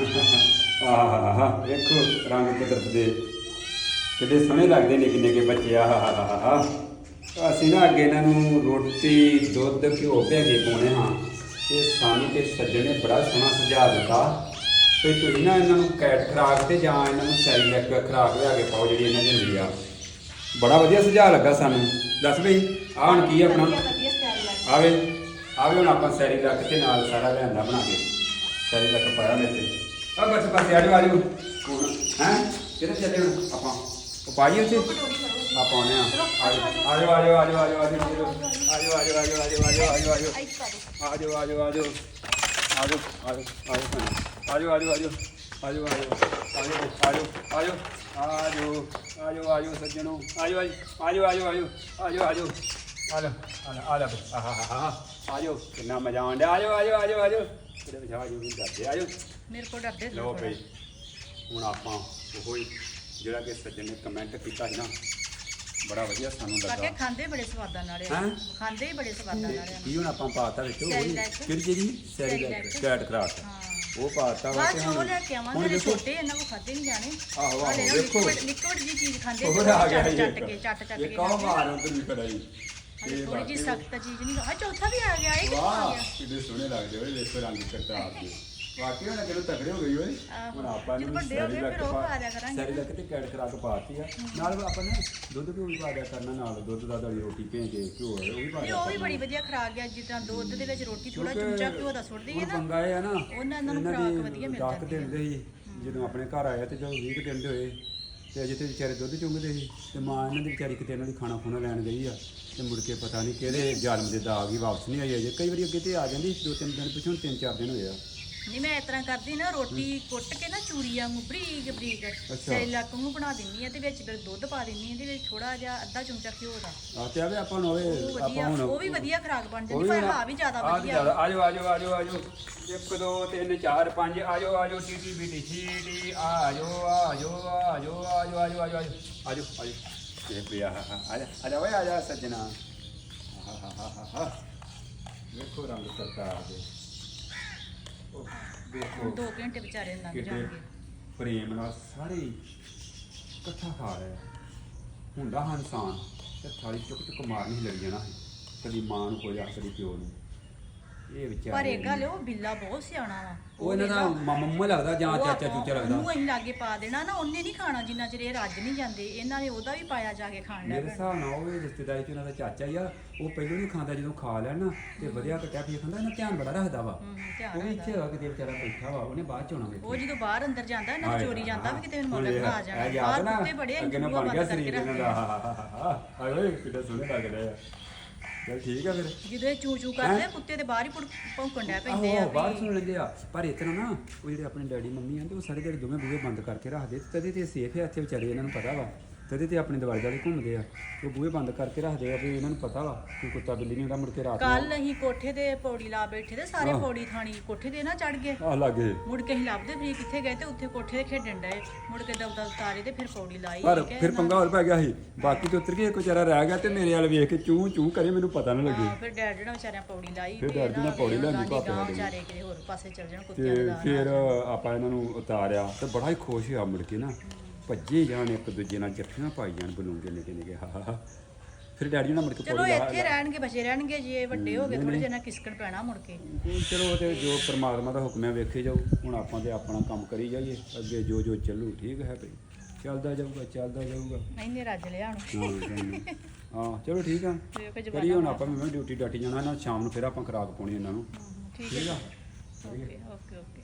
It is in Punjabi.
ਆਹ ਵੇਖੋ ਰੰਗ ਕੁਦਰਤ ਦੇ। ਕਿੱਡੇ ਸੋਹਣੇ ਲੱਗਦੇ ਨਿੱਕੇ ਨਿੱਕੇ ਬੱਚੇ ਆਹ ਅਸੀਂ ਨਾ ਅੱਗੇ ਇਹਨਾਂ ਨੂੰ ਰੋਟੀ ਦੁੱਧ ਘਿਓ ਭੇ ਕੇ ਪਾਉਣੇ ਹਾਂ। ਤੇ ਸਾਨੂੰ ਤੇ ਸੱਜਣ ਨੇ ਬੜਾ ਸੋਹਣਾ ਸੁਝਾਅ ਦਿੱਤਾ। ਤੇ ਤੁਸੀਂ ਨਾ ਇਹਨਾਂ ਨੂੰ ਕੈਟ ਖਰਾਕ ਤੇ ਜਾਂ ਇਹਨਾਂ ਨੂੰ ਸੈਰੀਲੈਕ ਖਰਾਕ ਲਿਆ ਕੇ ਪਾਓ ਜਿਹੜੀ ਇਹਨਾਂ ਦੀ ਹੁੰਦੀ ਆ। ਬੜਾ ਵਧੀਆ ਸੁਝਾਅ ਲੱਗਾ ਸਾਨੂੰ। ਦੱਸ ਬਈ ਆਹ ਹੁਣ ਕੀ ਆਪਣਾ? ਆਵੇ ਆਵੇ ਹੁਣ ਆਪਾਂ ਸੈਰੀ ਰੱਖ ਤੇ ਨਾਲ ਸਾਰਾ ਲਿਆਂਦਾ ਬਣਾ ਕੇ। ਸੈਰੀ ਰੱਖ ਪਾਇਆ ਵਿੱਚ। ਆ ਬਸ ਬਸ ਆਜੋ ਆਜੋ ਹੁਣ ਹੈ ਕਿਹਦੇ ਚੱਲੇ ਹੁਣ ਆਪਾਂ ਉਹ ਪਾਈ ਉੱਥੇ ਆਪਾਂ ਆਉਣੇ ਆ ਆਜੋ ਆਜੋ ਆਜੋ ਆਜੋ ਆਜੋ ਆਜੋ ਆਜੋ ਆਜੋ ਆਜੋ ਆਜੋ ਆਜੋ ਆਜੋ ਆਜੋ ਦੋ ਆਜੋ ਆਜੋ ਆਜੋ ਆਜੋ ਆਜੋ ਆਜੋ ਭੈਣੇ। ਆਜੋ ਆਜੋ ਆਜੋ ਆਜੋ ਆਜੋ ਆਜੋ ਆਜੋ ਆਜੋ ਆਜੋ ਆਜੋ ਸੱਜਣੋ ਆਜੋ ਆਜੋ ਆਜੋ ਆਜੋ ਆਜੋ ਆਜੋ। ਆਜੋ ਆਜੋ ਆਜੋ ਆਹਾ। ਆਜੋ ਕਿੰਨਾ ਮਜ਼ਾ ਆਉਂਦਾ ਆਜੋ ਆਜੋ ਆਜੋ ਆਜੋ। ਕਿਹੜੇ ਵਿਚਾਰ ਆਜੋ ਨਹੀਂ ਕਰਦੇ ਆਜੋ। ਮੇਰੇ ਕੋਲ ਡਰਦੇ ਲਓ ਭਈ ਹੁਣ ਆਪਾਂ ਉਹ ਹੀ ਜਿਹੜਾ ਕਿ ਸੱਜਣ ਨੇ ਕਮੈਂਟ ਕੀਤਾ ਸੀ ਨਾ ਬੜਾ ਵਧੀਆ ਸਾਨੂੰ ਕਾਕੇ ਲੱਗਾ ਖਾਂਦੇ ਬੜੇ ਸਵਾਦਾਂ ਨਾਲ ਆ। ਹੈਂ? ਖਾਂਦੇ ਹੀ ਬੜੇ ਸਵਾਦਾਂ ਨਾਲ ਆ। ਕੀ ਹੁਣ ਆਪਾਂ ਪਾਤਾ ਵਿੱਚ ਉਹ ਹੀ Cerelac। ਕਿਹੜੀ ਚੀਜ਼ ਸੈਰੀ Cerelac। ਕੈਟ ਕਰਾਟ। ਹਾਂ। ਉਹ ਪਾਤਾ ਵਾ ਬਾਅਦ ਤੇ ਚ ਉਹ ਹੁਣ ਲੈ ਕੇ ਆਵਾਂਗੇ ਹੁਣ ਜਿਹੜੇ ਦੇਖੋ। ਛੋਟੇ ਇਹਨਾਂ ਕੋ ਖਾਦੇ ਨਹੀਂ ਜਾਣੇ। ਆਹੋ, ਆਹੋ, ਦੇਖੋ। ਲਿਕਵਿਡ ਜੀ ਚੀਜ਼ ਖਾਂਦੇ ਹੋਰ ਆ ਗਿਆ ਚੱਟ ਇਹ ਚੱਟ ਕੇ ਚੱਟ ਚੱਟ ਕੇ ਇਹ ਕੌਣ ਮਾਰ ਉਧਰ ਵੀ ਕਰਾਈ ਥੋੜੀ ਜੀ ਸਖਤ ਚੀਜ਼ ਨਹੀਂ। ਆ ਚੌਥਾ ਵੀ ਆ ਗਿਆ ਇਹ ਕਿੱਥੋਂ ਆ ਵਾਹ ਗਿਆ? ਕਿੰਨੇ ਸੋਹਣੇ ਲੱਗਦੇ ਓਏ ਦੇਖੋ ਰੰਗ ਕਰਤਾ ਆਪਦੇ ਵਾਕਈ ਹੁਣ ਕਿਹਨੂੰ ਤਗੜੇ ਹੋ ਗਈ ਓਏ। ਆਹੋ। ਹੁਣ ਆਪਾਂ ਜਦੋਂ ਨੂੰ ਵੱਡੇ ਹੋ ਗਏ ਫਿਰ ਉਹ ਪਾ ਦਿਆ ਕਰਾਂਗੇ। ਸੈਰੀ ਲੱਕ ਤੇ ਕੈਟ ਕਰਾ ਕੇ ਪਾਤੀ ਆ। ਨਾਲ ਆਪਾਂ ਨੇ ਦੁੱਧ ਵੀ ਪਾ ਦਿਆ ਕਰਨਾ ਨਾਲ ਦੁੱਧ ਦਾ ਦਲੀ ਰੋਟੀ ਭੇਂ ਕੇ ਘਿਓ ਹੈ, ਉਹ ਵੀ ਪਾ ਨਹੀਂ ਦਿਆ ਉਹ ਵੀ ਕਰਨਾ। ਬੜੀ ਵਧੀਆ ਖਰਾਕ ਗਿਆ ਜਿੱਦਾਂ ਦੁੱਧ ਦੇ ਵਿੱਚ ਰੋਟੀ ਥੋੜਾ ਕਿਉਂਕਿ ਚਮਚਾ ਘਿਓ ਦਾ ਸੁੱਟ ਦਈਏ ਹੁਣ ਨਾ ਪੰਗਾ ਇਹ ਆ ਨਾ ਉਹਨਾਂ ਨੂੰ ਇਹਨਾਂ ਖੁਰਾਕ ਦੀ ਵਧੀਆ ਮਿਲ ਦਸ ਜਾਂਦੀ ਦਿਨ ਦੇ ਸੀ ਜਦੋਂ ਆਪਣੇ ਘਰ ਆਇਆ ਤੇ ਜਦੋਂ 20 ਕੁ ਦਿਨ ਦੇ ਹੋਏ। ਤੇ ਅਜੇ ਤੇ ਵਿਚਾਰੇ ਦੁੱਧ ਚੁੰਗਦੇ ਸੀ। ਤੇ ਮਾਂ ਇਹਨਾਂ ਦੀ ਵਿਚਾਰੀ ਕਿਤੇ ਇਹਨਾਂ ਦੀ ਖਾਣਾ ਖੁਣਾ ਲੈਣ ਗਈ ਆ। ਤੇ ਮੁੜ ਕੇ ਪਤਾ ਨਹੀਂ ਕਿਹੜੇ ਜਨਮ ਦੇ ਦਾਗ ਹੀ ਵਾਪਸ ਨਹੀਂ ਆਈ ਅਜੇ। ਕਈ ਵਾਰੀ ਅੱਗੇ ਤੇ ਆ ਜਾਂਦੀ ਦੋ ਤਿੰਨ ਦਿਨ ਪਿਛੋਂ ਤਿੰਨ ਚਾਰ ਦਿਨ ਹੋਏ ਆ। ਨਹੀਂ ਮੈਂ ਇਸ ਤਰ੍ਹਾਂ ਕਰਦੀ ਨਾ ਰੋਟੀ ਕੁੱਟ ਕੇ ਨਾ ਚੂਰੀ ਵਾਂਗੂ ਬਰੀਕ ਬਰੀਕ ਸੈਲਕ ਨੂੰ ਬਣਾ ਦਿੰਨੀ ਆ ਤੇ ਵਿੱਚ ਫਿਰ ਦੁੱਧ ਪਾ ਦਿੰਨੀ ਆ ਤੇ ਵਿੱਚ ਥੋੜਾ ਜਿਹਾ ਅੱਧਾ ਚਮਚਾ ਘਿਓ ਦਾ ਆ ਤੇ ਆਵੇ ਆਪਾਂ ਨੂੰ ਉਹ ਆਪਾਂ ਵਧੀਆ ਹੁਣ ਉਹ ਵੀ ਵਧੀਆ ਖਰਾਕ ਬਣ ਜਾਂਦੀ ਪਰ ਹਾਂ ਵੀ ਜ਼ਿਆਦਾ ਵਧੀਆ ਜ਼ਿਆਦਾ ਆਜੋ ਆਜੋ ਆਜੋ ਆਜੋ 1 2 3 4 5 ਆਜੋ ਆਜੋ T T B T C T ਆਜੋ ਆਜੋ ਆਜੋ ਆਜੋ ਆਜੋ ਆਜੋ ਆਜੋ ਆਜੋ ਆਜੋ ਇਹ ਪਿਆ ਆਜਾ ਆਜਾ ਓਏ ਆਜਾ ਸੱਜਣਾ ਆਹਾਹਾਹਾ ਵੇਖੋ ਰੰਗ ਸਰਕਾਰ ਦੇ ਉਹ ਵੇਖੋ ਦੋ ਘੰਟੇ ਵਿਚਾਰੇ ਨੂੰ ਲੰਘ ਕਿਤੇ ਜਾਣਗੇ। ਪ੍ਰੇਮ ਨਾਲ ਸਾਰੇ ਹੀ ਇਕੱਠਾ ਖਾ ਰਿਹਾ ਹੁੰਦਾ ਹਾਂ ਇਨਸਾਨ ਤੇ ਥਾਲੀ ਚੁੱਕ ਚੁੱਕ ਮਾਰਨੀ ਲੱਗ ਜਾਣਾ ਸੀ। ਕਦੀ ਮਾਂ ਨੂੰ ਕੋਈ ਆ ਕਦੀ ਪਿਓ ਨੂੰ। ਇਹ ਵਿਚਾਰੇ ਪਰ ਇਹ ਗੱਲ ਉਹ ਬਿੱਲਾ ਬਹੁਤ ਸਿਆਣਾ ਵਾ। ਉਹ ਇਹਨਾਂ ਦਾ ਮੰਮਾ ਲੱਗਦਾ ਜਾਂ ਉਹ ਚਾਚਾ ਆਪਾਂ- ਚੂਚਾ ਉਹਨੂੰ ਲੱਗਦਾ। ਅਸੀਂ ਲਾਗੇ ਪਾ ਦੇਣਾ ਨਾ ਉਹਨੇ ਨਹੀਂ ਖਾਣਾ ਜਿੰਨਾ ਚਿਰ ਇਹ ਰੱਜ ਨਹੀਂ ਜਾਂਦੇ। ਇਹਨਾਂ ਨੇ ਉਹਦਾ ਵੀ ਪਾਇਆ ਜਾ ਕੇ ਖਾਣ ਮੇਰੇ ਲੱਗ ਹਿਸਾਬ ਨਾਲ ਉਹ ਵੀ ਰਿਸ਼ਤੇਦਾਰੀ ਚ ਉਹਨਾਂ ਦਾ ਚਾਚਾ ਹੀ ਆ। ਉਹ ਪਹਿਲਾਂ ਨਹੀਂ ਖਾਂਦਾ ਜਦੋਂ ਖਾ ਲੈਣ ਨਾ ਤੇ ਵਧੀਆ ਕਟਿਆ ਪੀ ਖਾਂਦਾ ਇਹਨਾਂ ਧਿਆਨ ਬੜਾ ਰੱਖਦਾ ਵਾ। ਉਹ ਵੀ ਇੱਥੇ ਆ ਕਿਤੇ ਵਿਚਾਰਾ ਬੈਠਾ ਵਾ ਉਹਨੇ ਬਾਅਦ ਚ ਆਉਣਾ ਉਹ ਜਦੋਂ ਬਾਹਰ ਅੰਦਰ ਜਾਂਦਾ ਇਹਨਾਂ ਨੂੰ ਚੋਰੀ ਜਾਂਦਾ ਵੀ ਕਿਤੇ ਹੁਣ ਮਗਰ ਇਹ- ਇਹ ਜਾਣਾ। ਯਾਦ ਬਾਹਰ ਨਾ ਕੁੱਤੇ ਬੜੇ ਅੱਗੇ ਨਾ ਅੰਜੂਆ ਬਣ ਗਿਆ ਬੰਦ ਕਰਕੇ ਸਰੀਰ ਇਹਨਾਂ ਰੱਖਦੇ ਦਾ ਆ। ਹਾਏ ਓਏ ਕਿੱਡਾ ਸੋਹਣੇ ਲੱਗ ਰਿਹਾ ਆ। ਚਲ ਠੀਕ ਆ ਫਿਰ। ਜਦੋਂ ਇਹ ਚੂ ਚੂ ਕਰਦੇ ਆ, ਕੁੱਤੇ ਦੇ ਬਾਹਰ ਹੀ ਭੁੜ- ਭੌਂਕਣ ਡੈ ਪੈਂਦੇ ਆ ਆਹੋ ਬਾਹਰ ਵੀ ਸੁਣ ਲੈਂਦੇ ਆ। ਪਰ ਇਤਨਾ ਨਾ ਉਹ ਜਿਹੜੇ ਆਪਣੇ ਡੈਡੀ ਮੰਮੀ ਆ ਤੇ ਉਹ ਸਾਰੇ ਜਿਹੜੇ ਦੋਵੇਂ ਬੂਹੇ ਬੰਦ ਕਰਕੇ ਰੱਖਦੇ ਤੇ ਤਦੇ ਤੇ ਸੇਫ ਹੈ ਇੱਥੇ ਵਿਚਾਰੇ ਇਹਨਾਂ ਨੂੰ ਪਤਾ ਵਾ। ਤਦੇ ਤੇ ਆਪਣੇ ਦਵਾਈ ਦਾਲੇ ਘੁੰਮਦੇ ਆ। ਉਹ ਬੂਹੇ ਬੰਦ ਕਰਕੇ ਰੱਖਦੇ ਆ ਵੀ ਇਹਨਾਂ ਨੂੰ ਪਤਾ ਵਾ ਕਿ ਕੁੱਤਾ ਬਿੱਲੀ ਨਹੀਂ ਹੁੰਦਾ ਮੁੜ ਕੇ ਰਾਤ ਨੂੰ ਕੱਲ ਅਸੀਂ ਕੋਠੇ ਤੇ ਪੌੜੀ ਲਾ ਬੈਠੇ ਤੇ ਸਾਰੇ ਆਹ। ਪੌੜੀ ਥਾਣੀ ਕੋਠੇ ਤੇ ਨਾ ਚੜ ਗਏ। ਆ ਲੱਗੇ। ਮੁੜ ਕੇ ਅਸੀਂ ਲੱਭਦੇ ਵੀ ਕਿੱਥੇ ਗਏ ਤੇ ਉੱਥੇ ਕੋਠੇ ਤੇ ਖੇਡਣ ਡਏ। ਮੁੜ ਕੇ ਦਬ ਦਬ ਤਾਰੇ ਤੇ ਫਿਰ ਪੌੜੀ ਲਾਈ। ਪਰ ਫਿਰ ਨਾ- ਪੰਗਾ ਹੋਰ ਪੈ ਗਿਆ ਸੀ। ਬਾਕੀ ਤੇ ਉਤਰ ਕੇ ਇੱਕ ਵਿਚਾਰਾ ਰਹਿ ਗਿਆ ਤੇ ਮੇਰੇ ਵੱਲ ਵੇਖ ਕੇ ਚੂੰ ਚੂੰ ਕਰੇ ਮੈਨੂੰ ਪਤਾ ਨਾ ਲੱਗੇ। ਹਾਂ, ਫਿਰ ਡੈਡ ਨੇ ਵਿਚਾਰਿਆਂ ਪੌੜੀ ਲਾਈ ਫਿਰ ਤੇ ਡੈਡ ਜੀ ਪੌੜੀ ਲਿਆਂਦੀ ਗਾਂਧੀ ਭਾਪੇ ਗਾਂਹ ਸਾਡੇ ਵਿਚਾਰੇ ਕਿਤੇ ਹੋਰ ਪਾਸੇ ਚਲ ਜਾਣ ਕੁੱਤਿਆਂ ਤੇ ਦੇ ਫਿਰ ਆਪਾਂ ਇਹਨਾਂ ਨੂੰ ਉਤਾਰਿਆ ਤੇ ਬੜਾ ਹੀ ਖੁਸ਼ ਹੋਇਆ ਮੁੜ ਕੇ ਨਾ। ਭੱਜੇ ਜਾਣ ਇੱਕ ਦੂਜੇ ਨਾਲ ਜੱਫੀਆਂ ਪਾਈ ਜਾਣ ਬਲੂੰਗੇ ਨਿੱਕੇ ਨਿੱਕੇ ਹਾ ਹਾ ਹਾ। ਫਿਰ ਡੈਡੀ ਨਾਲ ਮੁੜ ਕੇ ਚਲੋ ਪੌੜੀ ਲਾ। ਇੱਥੇ ਰਹਿਣਗੇ ਬਚੇ ਰਹਿਣਗੇ ਜੇ ਵੱਡੇ ਹੋ ਗਏ ਥੋੜੇ ਜਿਹਾ ਨਾ ਕਿਸਕਣ ਪੈਣਾ ਮੁੜ ਕੇ। ਹੁਣ ਚਲੋ ਤੇ ਜੋ ਪ੍ਰਮਾਤਮਾ ਦਾ ਹੁਕਮ ਹੈ ਵੇਖੇ ਜਾਓ। ਹੁਣ ਆਪਾਂ ਤੇ ਆਪਣਾ ਕੰਮ ਕਰੀ ਜਾਈਏ। ਅੱਗੇ ਜੋ ਜੋ ਚੱਲੂ ਠੀਕ ਹੈ ਭਈ। ਚੱਲਦਾ ਜਾਊਗਾ ਚੱਲਦਾ ਜਾਊਗਾ। ਨਹੀਂ ਰੱਜ ਲਿਆ ਹੁਣ। ਹਾਂ ਹਾਂ। ਹਾਂ ਚਲੋ ਠੀਕ ਆ। ਕਰੀ ਹੁਣ ਆਪਾਂ ਵੀ ਡਿਊਟੀ ਡਾਟੀ ਜਾਣਾ ਨਾ ਸ਼ਾਮ ਨੂੰ ਫਿਰ ਆਪਾਂ ਖਰਾਕ ਪਾਉਣੀ ਇਹਨਾਂ ਨੂੰ। ਠੀਕ ਠੀਕ ਹੈ ਆ? Okay okay okay.